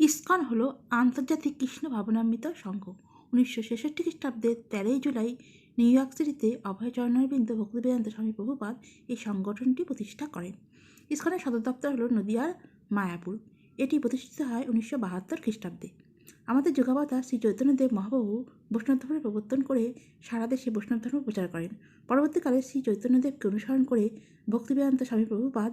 ISKCON হলো আন্তর্জাতিক কৃষ্ণ ভাবনামৃত সংঘ। উনিশশো ছেষট্টি খ্রিস্টাব্দের তেরোই জুলাই নিউ ইয়র্ক সিটিতে অভয় চরণারবিন্দ ভক্তিবেদান্ত স্বামী প্রভুপাদ এই সংগঠনটি প্রতিষ্ঠা করেন। ইস্কনের সদর দপ্তর হলো নদিয়ার মায়াপুর। এটি প্রতিষ্ঠিত হয় উনিশশো বাহাত্তর খ্রিস্টাব্দে। আমাদের যোগাবতা শ্রী চৈতন্যদেব মহাপ্রভু বৈষ্ণব ধর্মের প্রবর্তন করে সারা দেশে বৈষ্ণব ধর্ম প্রচার করেন। পরবর্তীকালে শ্রী চৈতন্যদেবকে অনুসরণ করে ভক্তিবেদান্ত স্বামী প্রভুপাদ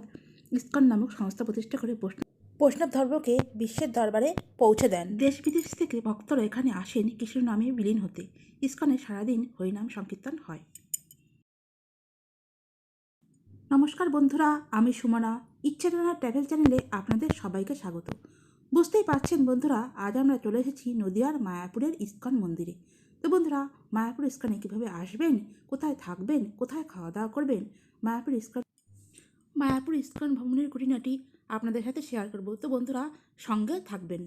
ইস্কন নামক সংস্থা প্রতিষ্ঠা করে বৈষ্ণব বৈষ্ণব ধর্মকে বিশ্বের দরবারে পৌঁছে দেন। দেশ বিদেশ থেকে ভক্তরা এখানে আসেন কৃষ্ণ নামে বিলীন হতে। ইস্কনে সারাদিন হরিনাম সংকীর্তন হয়। নমস্কার বন্ধুরা, আমি সুমনা। ইচ্ছাডানা ট্রাভেল চ্যানেলে আপনাদের সবাইকে স্বাগত। বুঝতেই পারছেন বন্ধুরা, আজ আমরা চলে এসেছি নদিয়ার মায়াপুরের ইস্কন মন্দিরে। তো বন্ধুরা, মায়াপুর ইস্কনে কীভাবে আসবেন, কোথায় থাকবেন, কোথায় খাওয়া দাওয়া করবেন, মায়াপুর ইস্কন মায়াপুর ইস্কন ভ্রমণের খুঁটিনাটি আপনাদের সাথে শেয়ার করব। তো বন্ধুরা, সঙ্গে থাকবেন।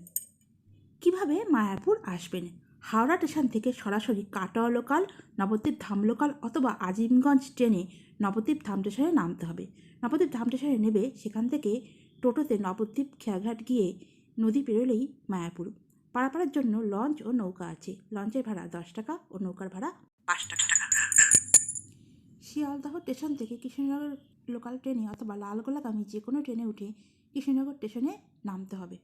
কীভাবে মায়াপুর আসবেন? হাওড়া স্টেশন থেকে সরাসরি কাটোয়া লোকাল নবদ্বীপ ধাম লোকাল অথবা আজিমগঞ্জ ট্রেনে নবদ্বীপ ধাম স্টেশনে নামতে হবে। নবদ্বীপ ধাম স্টেশনে নেবে, সেখান থেকে টোটোতে নবদ্বীপ খেয়াঘাট গিয়ে নদী পেরোলেই মায়াপুর। পারাপাড়ার জন্য লঞ্চ ও নৌকা আছে। লঞ্চের ভাড়া দশ টাকা ও নৌকার ভাড়া পাঁচ টাকা। শিয়ালদহ স্টেশন থেকে কৃষ্ণনগর লোকাল ট্রেনে অথবা লালগোলাগামী যে কোনো ট্রেনে উঠে কৃষ্ণনগর স্টেশনে নামতে হবে।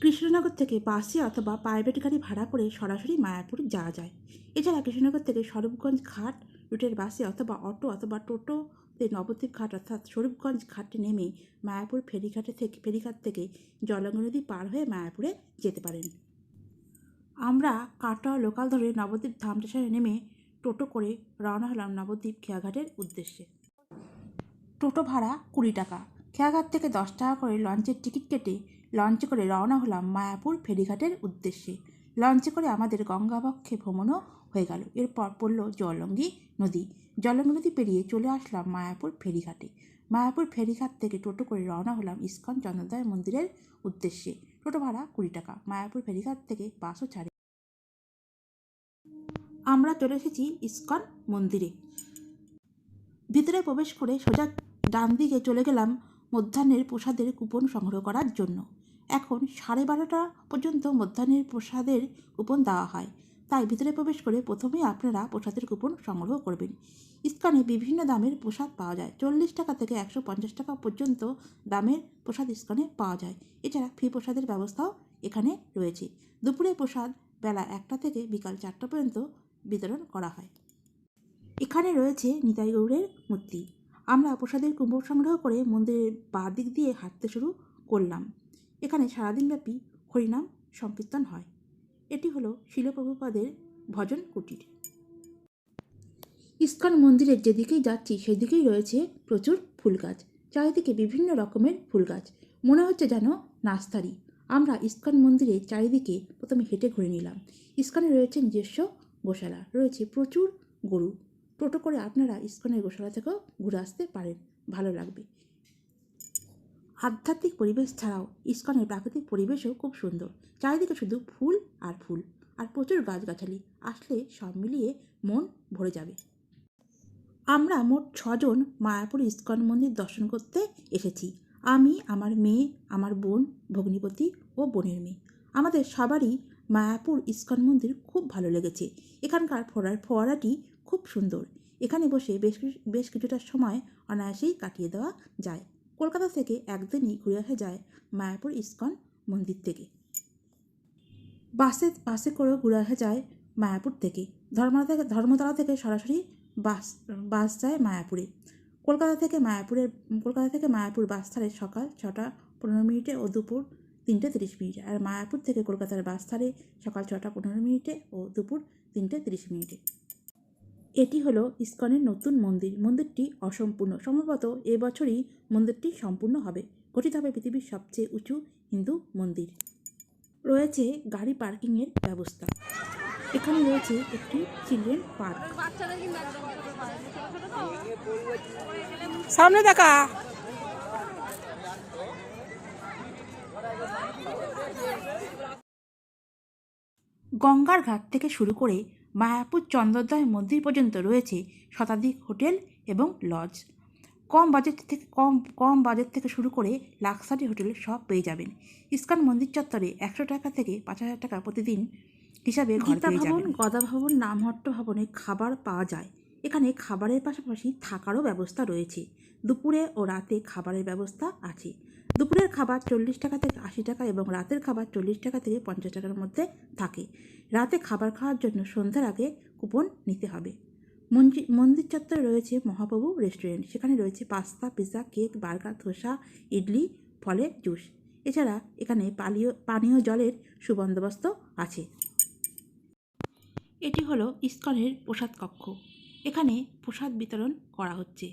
কৃষ্ণনগর থেকে বাসে অথবা প্রাইভেট গাড়ি ভাড়া করে সরাসরি মায়াপুর যাওয়া যায়। এছাড়া কৃষ্ণনগর থেকে স্বরূপগঞ্জ ঘাট রুটের বাসে অথবা অটো অথবা টোটোতে নবদ্বীপ ঘাট অর্থাৎ স্বরূপগঞ্জ ঘাটে নেমে মায়াপুর ফেরিঘাটে থেকে, ফেরিঘাট থেকে জলঙ্গ নদী পার হয়ে মায়াপুরে যেতে পারেন। আমরা কাটোয়া লোকাল ধরে নবদ্বীপ ধাম স্টেশনে নেমে টোটো করে রওনা হলাম নবদ্বীপ খেয়াঘাটের উদ্দেশ্যে। টোটো ভাড়া কুড়ি টাকা। খেয়াঘাট থেকে দশ টাকা করে লঞ্চের টিকিট কেটে লঞ্চে করে রওনা হলাম মায়াপুর ফেরিঘাটের উদ্দেশ্যে। লঞ্চে করে আমাদের গঙ্গাবক্ষে ভ্রমণও হয়ে গেল। এরপর পড়ল জলঙ্গি নদী। জলঙ্গি নদী পেরিয়ে চলে আসলাম মায়াপুর ফেরিঘাটে। মায়াপুর ফেরিঘাট থেকে টোটো করে রওনা হলাম ইস্কন চন্দ্রদয় মন্দিরের উদ্দেশ্যে। টোটো ভাড়া কুড়ি টাকা। মায়াপুর ফেরিঘাট থেকে বাসও ছাড়ে। আমরা চলে এসেছি ইস্কন মন্দিরে। ভিতরে প্রবেশ করে সোজা ডান দিকে চলে গেলাম মধ্যাহ্নের প্রসাদের কুপন সংগ্রহ করার জন্য। এখন সাড়ে বারোটা পর্যন্ত মধ্যাহ্নের প্রসাদের কুপন দেওয়া হয়। তাই ভিতরে প্রবেশ করে প্রথমেই আপনারা প্রসাদের কুপন সংগ্রহ করবেন। ইস্কনে বিভিন্ন দামের প্রসাদ পাওয়া যায়। চল্লিশ টাকা থেকে একশো পঞ্চাশ টাকা পর্যন্ত দামের প্রসাদ ইস্কনে পাওয়া যায়। এছাড়া ফ্রি প্রসাদের ব্যবস্থাও এখানে রয়েছে। দুপুরে প্রসাদ বেলা একটা থেকে বিকাল চারটা পর্যন্ত বিতরণ করা হয়। এখানে রয়েছে নিতাই গৌড়ের মূর্তি। আমরা প্রসাদের কুম্ভ সংগ্রহ করে মন্দিরের বাঁ দিক দিয়ে হাঁটতে শুরু করলাম। এখানে সারাদিনব্যাপী হরিনাম সংকীর্তন হয়। এটি হলো শিলপ্রভুপাদের ভজন কুটির। ইস্কন মন্দিরের যেদিকেই যাচ্ছি, সেদিকেই রয়েছে প্রচুর ফুল গাছ চারিদিকে বিভিন্ন রকমের ফুল গাছ মনে হচ্ছে যেন নাস্তারি আমরা ইস্কন মন্দিরে চারিদিকে প্রথমে হেঁটে ঘুরে নিলাম। ইস্কনে রয়েছে নিজস্ব গোশালা। রয়েছে প্রচুর গরু। টোটো করে আপনারা ইস্কনের গোশালা থেকেও ঘুরে আসতে পারেন, ভালো লাগবে। আধ্যাত্মিক পরিবেশ ছাড়াও ইস্কনের প্রাকৃতিক পরিবেশও খুব সুন্দর। চারিদিকে শুধু ফুল আর ফুল, আর প্রচুর গাছগাছালি, আসলে সব মিলিয়ে মন ভরে যাবে। আমরা মোট ছজন মায়াপুর ইস্কন মন্দির দর্শন করতে এসেছি। আমি, আমার মেয়ে, আমার বোন, ভগ্নিপতি ও বোনের মেয়ে। আমাদের সবারই মায়াপুর ইস্কন মন্দির খুব ভালো লেগেছে। এখানকার ফোয়ারা ফোয়ারাটি খুব সুন্দর। এখানে বসে বেশ বেশ কিছুটা সময় অনায়াসেই কাটিয়ে দেওয়া যায়। কলকাতা থেকে একদিনই ঘুরে আসা যায় মায়াপুর ইস্কন মন্দির থেকে। বাসে বাসে করেও ঘুরে আসা যায় মায়াপুর থেকে। ধর্মতলা থেকে ধর্মতলা থেকে সরাসরি বাস বাস যায় মায়াপুরে। কলকাতা থেকে মায়াপুরের, কলকাতা থেকে মায়াপুর বাস ছাড়ে সকাল ছটা পনেরো মিনিটে ও দুপুর তিনটে তিরিশ মিনিটে। আর মায়াপুর থেকে কলকাতার বাস ছাড়ে সকাল ছটা পনেরো মিনিটে ও দুপুর তিনটে তিরিশ মিনিটে। এটি হলো ইস্কনের নতুন মন্দির। মন্দিরটি অসম্পূর্ণ। সম্ভবত এবছরই মন্দিরটি সম্পূর্ণ হবে। গঠিত হবে পৃথিবীর সবচেয়ে উঁচু হিন্দু মন্দির। রয়েছে গাড়ি পার্কিংয়ের ব্যবস্থা। এখানে রয়েছে একটি চিলড্রেন পার্ক। সামনে দেখা। গঙ্গার ঘাট থেকে শুরু করে মায়াপুর চন্দ্রোদয় মন্দির পর্যন্ত রয়েছে শতাধিক হোটেল এবং লজ। কম বাজেট থেকে কম কম বাজেট থেকে শুরু করে লাক্সারি হোটেল সব পেয়ে যাবেন। ইস্কন মন্দির চত্বরে একশো টাকা থেকে পাঁচ হাজার টাকা প্রতিদিন হিসাবে গীতা ভবন, গদা ভবন নামহট্ট ভবনে খাবার পাওয়া যায়। এখানে খাবারের পাশাপাশি থাকারও ব্যবস্থা রয়েছে। দুপুরে ও রাতে খাবারের ব্যবস্থা আছে। দুপুরের খাবার চল্লিশ টাকা থেকে আশি টাকা এবং রাতের খাবার চল্লিশ টাকা থেকে পঞ্চাশ টাকার মধ্যে থাকে। রাতে খাবার খাওয়ার জন্য সন্ধ্যার আগে কুপন নিতে হবে। মন্দির চত্বরে রয়েছে মহাপ্রভু রেস্টুরেন্ট। সেখানে রয়েছে pasta pizza cake, burger, dosa, idli, ফলের জুস। এছাড়া এখানে পানীয় পানীয় জলের সুবন্দোবস্ত আছে। এটি হলো ইস্কনের প্রসাদ কক্ষ। এখানে প্রসাদ বিতরণ করা হচ্ছে।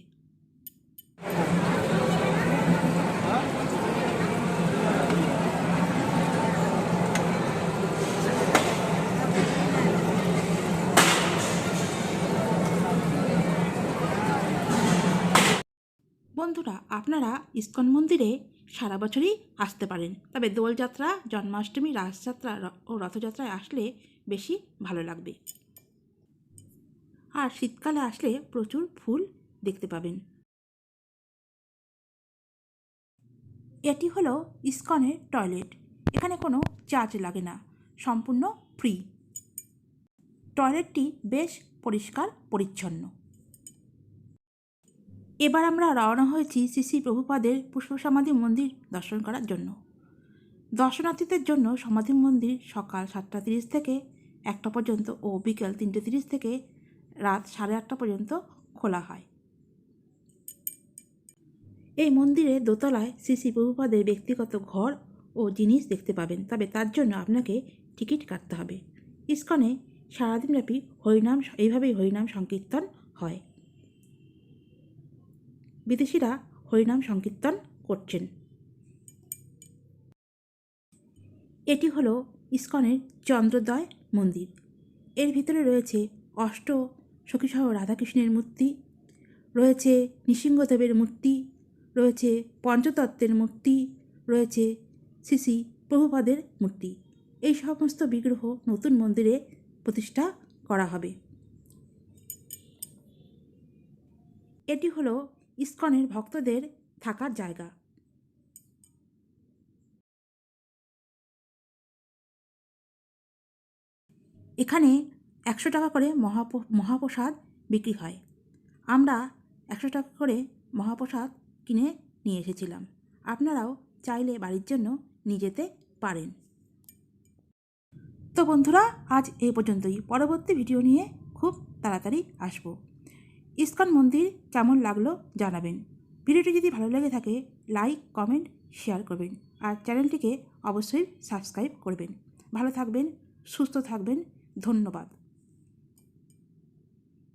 বন্ধুরা, আপনারা ইস্কন মন্দিরে সারা বছরই আসতে পারেন। তবে দোলযাত্রা, জন্মাষ্টমী, রাসযাত্রা ও রথযাত্রায় আসলে বেশি ভালো লাগবে। আর শীতকালে আসলে প্রচুর ফুল দেখতে পাবেন। এটি হলো ইস্কনের টয়লেট। এখানে কোনো চার্জ লাগে না, সম্পূর্ণ ফ্রি। টয়লেটটি বেশ পরিষ্কার, পরিচ্ছন্ন। এবার আমরা রওনা হয়েছি শ্রী শ্রী প্রভুপাদের পুষ্প সমাধি মন্দির দর্শন করার জন্য। দর্শনার্থীদের জন্য সমাধি মন্দির সকাল সাতটা তিরিশ থেকে একটা পর্যন্ত ও বিকেল তিনটে তিরিশ থেকে রাত সাড়ে আটটা পর্যন্ত খোলা হয়। এই মন্দিরে দোতলায় শ্রী শ্রী প্রভুপাদের ব্যক্তিগত ঘর ও জিনিস দেখতে পাবেন। তবে তার জন্য আপনাকে টিকিট কাটতে হবে। ইস্কনে সারাদিনব্যাপী হরিনাম এইভাবেই হরিনাম সংকীর্তন হয়। বিদেশিরা হরিনাম সংকীর্তন করছেন। এটি হলো ইস্কনের চন্দ্রোদয় মন্দির। এর ভিতরে রয়েছে অষ্ট সখীসহ রাধাকৃষ্ণের মূর্তি, রয়েছে নৃসিংহদেবের মূর্তি, রয়েছে পঞ্চতত্ত্বের মূর্তি, রয়েছে শ্রী প্রভুপাদের মূর্তি। এই সমস্ত বিগ্রহ নতুন মন্দিরে প্রতিষ্ঠা করা হবে। এটি হলো ইস্কনের ভক্তদের থাকার জায়গা। এখানে একশো টাকা করে মহাপ, মহাপ্রসাদ বিক্রি হয়। আমরা একশো টাকা করে মহাপ্রসাদ কিনে নিয়ে এসেছিলাম। আপনারাও চাইলে বাড়ির জন্য নিয়ে যেতে পারেন। তো বন্ধুরা, আজ এই পর্যন্তই। পরবর্তী ভিডিও নিয়ে খুব তাড়াতাড়ি আসব। ইস্কন মন্দির কেমন লাগল জানাবেন। ভিডিওটি যদি ভালো লেগে থাকে, লাইক, কমেন্ট, শেয়ার করবেন আর চ্যানেলটিকে অবশ্যই সাবস্ক্রাইব করবেন। ভালো থাকবেন, সুস্থ থাকবেন, ধন্যবাদ।